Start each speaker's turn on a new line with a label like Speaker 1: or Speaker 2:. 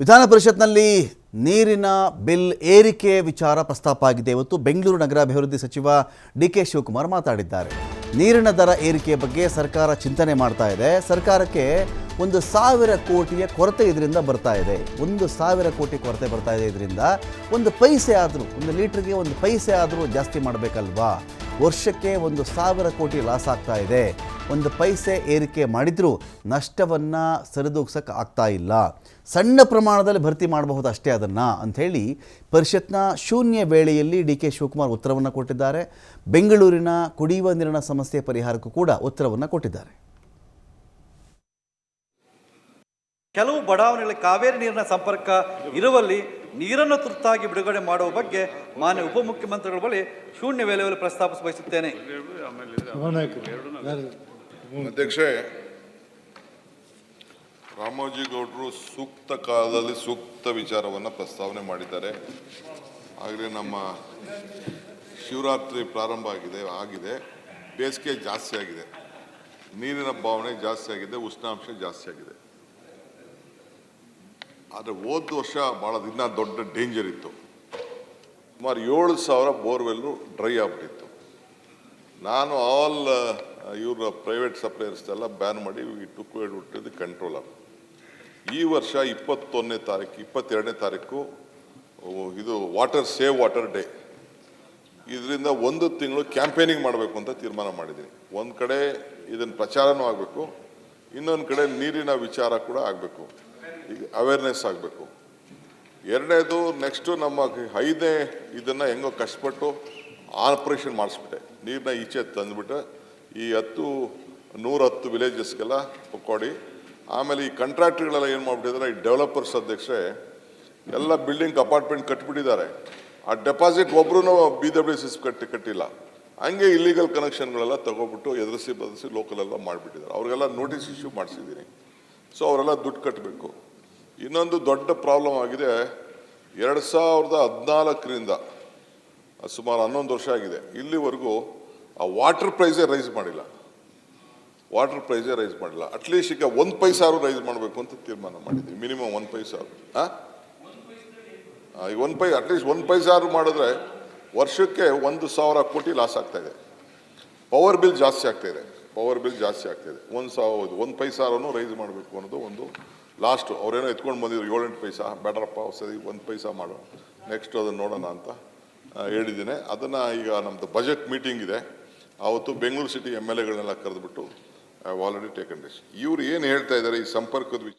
Speaker 1: ವಿಧಾನ ಪರಿಷತ್ನಲ್ಲಿ ನೀರಿನ ಬಿಲ್ ಏರಿಕೆ ವಿಚಾರ ಪ್ರಸ್ತಾಪ ಆಗಿದೆ. ಇವತ್ತು ಬೆಂಗಳೂರು ನಗರಾಭಿವೃದ್ಧಿ ಸಚಿವ ಡಿ ಕೆ ಶಿವಕುಮಾರ್ ಮಾತಾಡಿದ್ದಾರೆ. ನೀರಿನ ದರ ಏರಿಕೆ ಬಗ್ಗೆ ಸರ್ಕಾರ ಚಿಂತನೆ ಮಾಡ್ತಾ ಇದೆ. ಸರ್ಕಾರಕ್ಕೆ ಒಂದು ಸಾವಿರ ಕೋಟಿಯ ಕೊರತೆ ಇದರಿಂದ ಬರ್ತಾ ಇದೆ. ಒಂದು ಸಾವಿರ ಕೋಟಿ ಕೊರತೆ ಬರ್ತಾ ಇದೆ ಇದರಿಂದ ಒಂದು ಪೈಸೆ ಆದರೂ, ಒಂದು ಲೀಟ್ರಿಗೆ ಒಂದು ಪೈಸೆ ಆದರೂ ಜಾಸ್ತಿ ಮಾಡಬೇಕಲ್ವಾ? ವರ್ಷಕ್ಕೆ ಒಂದು ಸಾವಿರ ಕೋಟಿ ಲಾಸ್ ಆಗ್ತಾ ಇದೆ. ಒಂದು ಪೈಸೆ ಏರಿಕೆ ಮಾಡಿದರೂ ನಷ್ಟವನ್ನು ಸರಿದೂಗ್ಸಕ್ಕೆ ಆಗ್ತಾ ಇಲ್ಲ. ಸಣ್ಣ ಪ್ರಮಾಣದಲ್ಲಿ ಭರ್ತಿ ಮಾಡಬಹುದು ಅಷ್ಟೇ ಅದನ್ನು ಅಂಥೇಳಿ ಪರಿಷತ್ನ ಶೂನ್ಯ ವೇಳೆಯಲ್ಲಿ ಡಿ ಕೆ ಶಿವಕುಮಾರ್ ಉತ್ತರವನ್ನು ಕೊಟ್ಟಿದ್ದಾರೆ. ಬೆಂಗಳೂರಿನ ಕುಡಿಯುವ ನೀರಿನ ಸಮಸ್ಯೆ ಪರಿಹಾರಕ್ಕೂ ಕೂಡ ಉತ್ತರವನ್ನು ಕೊಟ್ಟಿದ್ದಾರೆ.
Speaker 2: ಕೆಲವು ಬಡಾವಣೆಗಳಲ್ಲಿ ಕಾವೇರಿ ನೀರಿನ ಸಂಪರ್ಕ ಇರುವಲ್ಲಿ ನೀರನ್ನು ತುರ್ತಾಗಿ ಬಿಡುಗಡೆ ಮಾಡುವ ಬಗ್ಗೆ ಮಾನ್ಯ ಉಪಮುಖ್ಯಮಂತ್ರಿಗಳ ಬಳಿ ಶೂನ್ಯ ವೇಳೆಯಲ್ಲಿ ಪ್ರಸ್ತಾಪಿಸ ಬಯಸುತ್ತೇನೆ
Speaker 3: ಅಧ್ಯಕ್ಷೆ, ರಾಮೋಜಿ ಗೌಡರು ಸೂಕ್ತ ಕಾಲದಲ್ಲಿ ಸೂಕ್ತ ವಿಚಾರವನ್ನು ಪ್ರಸ್ತಾವನೆ ಮಾಡಿದ್ದಾರೆ. ಆಗಲೇ ನಮ್ಮ ಶಿವರಾತ್ರಿ ಪ್ರಾರಂಭ ಆಗಿದೆ ಆಗಿದೆ. ಬೇಸಿಗೆ ಜಾಸ್ತಿ ಆಗಿದೆ. ನೀರಿನ ಭಾವನೆ ಜಾಸ್ತಿ ಆಗಿದೆ, ಉಷ್ಣಾಂಶ ಜಾಸ್ತಿ ಆಗಿದೆ. ಆದರೆ ಹೋದ ವರ್ಷ ಭಾಳ ದಿನ ದೊಡ್ಡ ಡೇಂಜರ್ ಇತ್ತು. ಸುಮಾರು ಏಳು ಸಾವಿರ ಬೋರ್ವೆಲ್ಲು ಡ್ರೈ ಆಗ್ಬಿಟ್ಟಿತ್ತು. ನಾನು ಆಲ್ ಇವ್ರ ಪ್ರೈವೇಟ್ ಸಪ್ಲೈಯರ್ಸ್ ಎಲ್ಲ ಬ್ಯಾನ್ ಮಾಡಿ ಟುಕ್ ಕಂಟ್ರೋಲ್ ಕಂಟ್ರೋಲರ್ ಈ ವರ್ಷ ಇಪ್ಪತ್ತೊಂದನೇ ತಾರೀಕು, ಇಪ್ಪತ್ತೆರಡನೇ ತಾರೀಕು ಇದು ವಾಟರ್ ಸೇವ್ ವಾಟರ್ ಡೇ ಇದರಿಂದ ಒಂದು ತಿಂಗಳು ಕ್ಯಾಂಪೇನಿಂಗ್ ಮಾಡಬೇಕು ಅಂತ ತೀರ್ಮಾನ ಮಾಡಿದ್ದೀನಿ. ಒಂದು ಕಡೆ ಇದನ್ನು ಪ್ರಚಾರನೂ ಆಗಬೇಕು, ಇನ್ನೊಂದು ಕಡೆ ನೀರಿನ ವಿಚಾರ ಕೂಡ ಆಗಬೇಕು, ಈಗ ಅವೇರ್ನೆಸ್ ಆಗಬೇಕು. ಎರಡನೇದು ನೆಕ್ಸ್ಟು ನಮ್ಮ ಐದನೇ ಇದನ್ನು ಹೆಂಗೋ ಕಷ್ಟಪಟ್ಟು ಆಪ್ರೇಷನ್ ಮಾಡಿಸ್ಬಿಟ್ಟೆ. ನೀರನ್ನ ಈಚೆ ತಂದುಬಿಟ್ಟು ಈ ಹತ್ತು, ನೂರ ಹತ್ತು ವಿಲೇಜಸ್ಗೆಲ್ಲ ಕೊಡಿ ಆಮೇಲೆ ಈ ಕಾಂಟ್ರಾಕ್ಟ್ಗಳೆಲ್ಲ ಏನು ಮಾಡಿಬಿಟ್ಟಿದ್ದಾರೆ ಈ ಡೆವಲಪರ್ಸ್ ಅಧ್ಯಕ್ಷೆ ಎಲ್ಲ ಬಿಲ್ಡಿಂಗ್ ಅಪಾರ್ಟ್ಮೆಂಟ್ ಕಟ್ಬಿಟ್ಟಿದ್ದಾರೆ. ಆ ಡೆಪಾಸಿಟ್ ಒಬ್ಬರೂ ಬಿ ಡಬ್ಲ್ಯೂ ಸಿ ಕಟ್ಟಿ, ಕಟ್ಟಿಲ್ಲ. ಹಂಗೆ ಇಲ್ಲಿಗಲ್ ಕನೆಕ್ಷನ್ಗಳೆಲ್ಲ ತಗೊಬಿಟ್ಟು ಎದುರಿಸಿ ಬದಲಿಸಿ ಲೋಕಲೆಲ್ಲ ಮಾಡಿಬಿಟ್ಟಿದ್ದಾರೆ. ಅವರಿಗೆಲ್ಲ ನೋಟಿಸ್ ಇಶ್ಯೂ ಮಾಡಿಸಿದ್ದೀನಿ. ಸೊ ಅವರೆಲ್ಲ ದುಡ್ಡು ಕಟ್ಟಬೇಕು ಇನ್ನೊಂದು ದೊಡ್ಡ ಪ್ರಾಬ್ಲಮ್ ಆಗಿದೆ. ಎರಡು ಸಾವಿರದ ಹದಿನಾಲ್ಕರಿಂದ ಸುಮಾರು ಹನ್ನೊಂದು ವರ್ಷ ಆಗಿದೆ. ಇಲ್ಲಿವರೆಗೂ ಆ ವಾಟರ್ ಪ್ರೈಸೇ ರೈಸ್ ಮಾಡಿಲ್ಲ. ವಾಟರ್ ಪ್ರೈಸೇ ರೈಸ್ ಮಾಡಿಲ್ಲ. ಅಟ್ಲೀಸ್ಟ್ ಈಗ ಒಂದು ಪೈಸಾರು ರೈಸ್ ಮಾಡಬೇಕು ಅಂತ ತೀರ್ಮಾನ ಮಾಡಿದ್ವಿ. ಮಿನಿಮಮ್ ಒಂದು ಪೈಸಾರು. ಹಾಂ ಈಗ ಒಂದು ಪೈ ಅಟ್ಲೀಸ್ಟ್ ಒಂದು ಪೈಸಾರು ಮಾಡಿದ್ರೆ ವರ್ಷಕ್ಕೆ ಒಂದು ಸಾವಿರ ಕೋಟಿ ಲಾಸ್ ಇದೆ. ಪವರ್ ಬಿಲ್ ಜಾಸ್ತಿ ಆಗ್ತಾ ಇದೆ. ಪವರ್ ಬಿಲ್ ಜಾಸ್ತಿ ಆಗ್ತಾ ಇದೆ. ಒಂದು ಸಾವಿರ ಒಂದು ಪೈಸಾರನ್ನು ರೈಸ್ ಮಾಡಬೇಕು ಅನ್ನೋದು ಒಂದು ಲಾಸ್ಟು ಅವ್ರೇನೋ ಎತ್ಕೊಂಡು ಬಂದಿದ್ರು, ಏಳೆಂಟು ಪೈಸಾ, ಬೇಡರಪ್ಪ ಸರಿ ಒಂದು ಪೈಸಾ ಮಾಡು. ನೆಕ್ಸ್ಟ್ ಅದನ್ನು ನೋಡೋಣ ಅಂತ ಹೇಳಿದ್ದೀನಿ. ಅದನ್ನು ಈಗ ನಮ್ಮದು ಬಜೆಟ್ ಮೀಟಿಂಗ್ ಇದೆ. ಆವತ್ತು ಬೆಂಗಳೂರು ಸಿಟಿ ಎಂ ಎಲ್ ಎಗಳನ್ನೆಲ್ಲ ಕರೆದುಬಿಟ್ಟು ಆಲ್ರೆಡಿ ಟೇಕನ್ ಡಿಸ್ ಇವ್ರು ಏನು ಹೇಳ್ತಾ ಇದ್ದಾರೆ ಈ ಸಂಪರ್ಕದ ವಿಚಾರ?